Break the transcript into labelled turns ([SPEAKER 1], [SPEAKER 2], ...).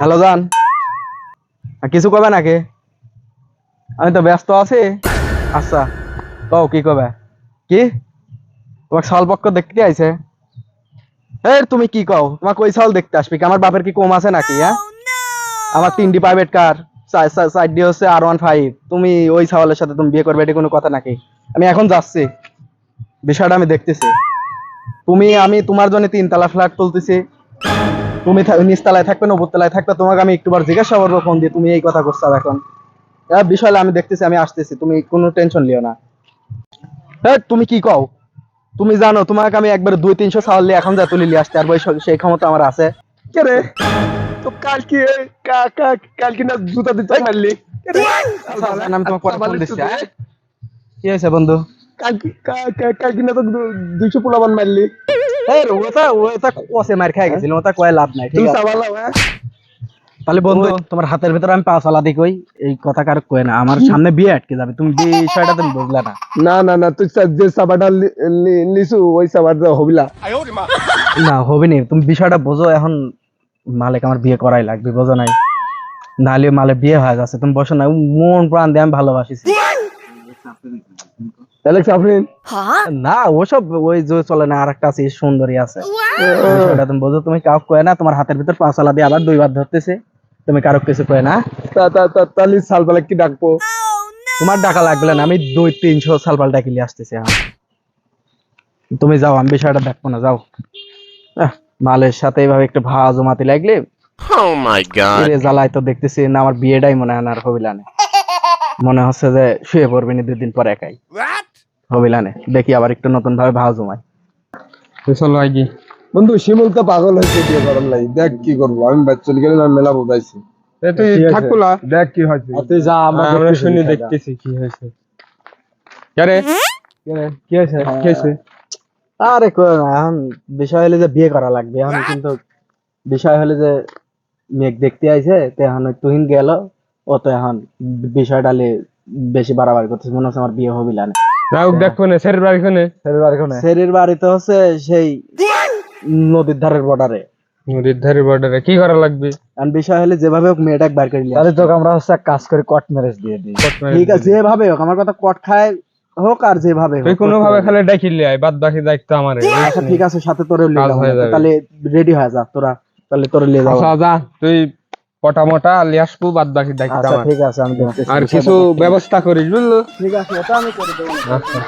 [SPEAKER 1] Hello জান। কিছু কবে নাকি? আমি তো ব্যস্ত আছি। আচ্ছা কও কি কবে কি? তোমার সাল পক্ষ দেখতে আইছে? এই তুমি কি কও? তোমাকে ওই সাল দেখতে আসবে কি? আমার বাপের কি কম আছে নাকি হ্যাঁ? আমার তিনটি প্রাইভেট কার সাইড দিয়ে হচ্ছে আর ওয়ান ফাইভ তুমি ওই সাওয়ালের সাথে তুমি বিয়ে করবে এটা কোনো কথা নাকি? আমি এখন যাচ্ছি। বিষয়টা আমি দেখতেছি। তুমি আমি তোমার জন্য তিনতলা ফ্ল্যাট তুলতেছি। তুমি নিচতলায় থাকবে না উপরতলায় থাকবে তোমাকে আমি একটুবার জিজ্ঞাসা করব ফোন দিয়ে তুমি এই কথা করছ এখন। এবার বিষয়টা আমি দেখতেছি আমি আসতেছি তুমি কোনো টেনশন লিও না। এই, তুমি কি কও? তুমি জানো তোমাকে আমি একবার দুই তিনশো সাওয়াল দিয়ে এখন যা তুলি নিয়ে আসতে পারব এই স- সেই ক্ষমতা আমার আছে। কে রে? তো কালকে কালকে না জুতা দিতে মারলি রে? আচ্ছা, আমি তোমাকে পরে ফোন দিচ্ছি হ্যাঁ? কি হয়েছে বন্ধু? কালকে কালকে না তো দুইশো পোলাবান মারলি। কষে মার খাই গেছিল ওটা কয়ে লাভ নাই ঠিক আছে? তাহলে বন্ধু তোমার হাতের ভিতরে আমি পাঁচ আলা কই এই কথা কার কই না আমার সামনে বিয়ে আটকে যাবে তুমি বিষয়টা তুমি বুঝলে না।
[SPEAKER 2] না না না তুই যে সাবাটা লিসু ওই সাবাটা হবিলা।
[SPEAKER 1] না হবে নি তুমি বিষয়টা বোঝো এখন মালিক আমার বিয়ে করাই লাগবে বোঝো নাই। নাহলে মালে বিয়ে হয়ে যাচ্ছে তুমি বসো না মন প্রাণ দিয়ে আমি ভালোবাসিছি।
[SPEAKER 2] অ্যালেক্স আফরিন
[SPEAKER 1] না ওসব ওই যে চলে না আরেকটা আছে সুন্দরী আছে। বিষয়টা তুমি বোঝো তুমি কাউ কয় না তোমার হাতের ভিতর পাঁচ আলা দিয়ে আবার দুইবার ধরতেছে। তুমি কারও কিছু কয় না।
[SPEAKER 2] তা তা তা তাহলে সালবালা কি ডাকবো?
[SPEAKER 1] তোমার টাকা লাগবে না আমি দুই তিনশো কিনে আসতেছি তুমি যাও আমি বিষয়টা দেখব না যাও। মালের সাথে এইভাবে একটু ভাড়া জমাতে লাগলে।
[SPEAKER 3] Oh
[SPEAKER 1] জ্বালায় তো দেখতেছি না আমার বিয়েটাই মনে হয় না আর হবিলানে মনে হচ্ছে যে শুয়ে পড়বে নি দুদিন পর একাই। হবিলানে দেখি আবার একটু নতুন ভাবে ভাড়া জমাই
[SPEAKER 2] চলো আগে বন্ধু শিমুল তো পাগল হয়েছে বিয়ে করার লাগি। দেখ কি করব আমি বাচ্চা গেলে আমি মেলা বোঝাইছি।
[SPEAKER 4] তুই থাকুলা
[SPEAKER 2] দেখ কি হয়েছে
[SPEAKER 1] তুই যা
[SPEAKER 4] আমরা শুনি দেখতেছি কি হয়েছে। আরে
[SPEAKER 2] কি হয়েছে?
[SPEAKER 4] কি হয়েছে?
[SPEAKER 1] আরে এখন বিষয় হলে যে বিয়ে করা লাগবে। এখন কিন্তু বিষয় হলে যে মেঘ দেখতে আইছে তো এখন তুহিন গেল ও তো এখন বিষয়টা লে বেশি বাড়াবাড়ি করতেছে মনে হচ্ছে আমার বিয়ে হবিলা না।
[SPEAKER 4] রাউক দেখো না স্যারের বাড়ি কোনে?
[SPEAKER 1] সেরির বাড়িতে হচ্ছে সেই নদীর ধারের বর্ডারে
[SPEAKER 4] নদীর ধারে বর্ডারে কি করা লাগবে?
[SPEAKER 1] আর বিষয় হলে যেভাবে হোক মেয়েটাকে বার করে নিয়ে আসতে
[SPEAKER 2] তোকে আমরা হচ্ছে কাজ করে কট ম্যারেজ দিয়ে দিই।
[SPEAKER 1] ঠিক আছে যেভাবে হোক আমার কথা কট খায় হোক আর যেভাবে হোক
[SPEAKER 4] তুই কোনো ভাবে খালি ডাকিলে আয় বাদ বাকি দায়িত্ব আমার
[SPEAKER 1] আচ্ছা ঠিক আছে সাথে তোরে
[SPEAKER 4] হয়ে যাবে।
[SPEAKER 1] তাহলে রেডি হয়ে যা তোরা তাহলে তোরে নিয়ে যাব।
[SPEAKER 4] আচ্ছা যা তুই পটা মোটা লিয়ে আসব বাদ বাকি
[SPEAKER 1] আচ্ছা ঠিক আছে আমি
[SPEAKER 4] আর কিছু ব্যবস্থা করিস বুঝলো?
[SPEAKER 1] ঠিক আছে ওটা আমি করে দেবো।
[SPEAKER 4] আচ্ছা।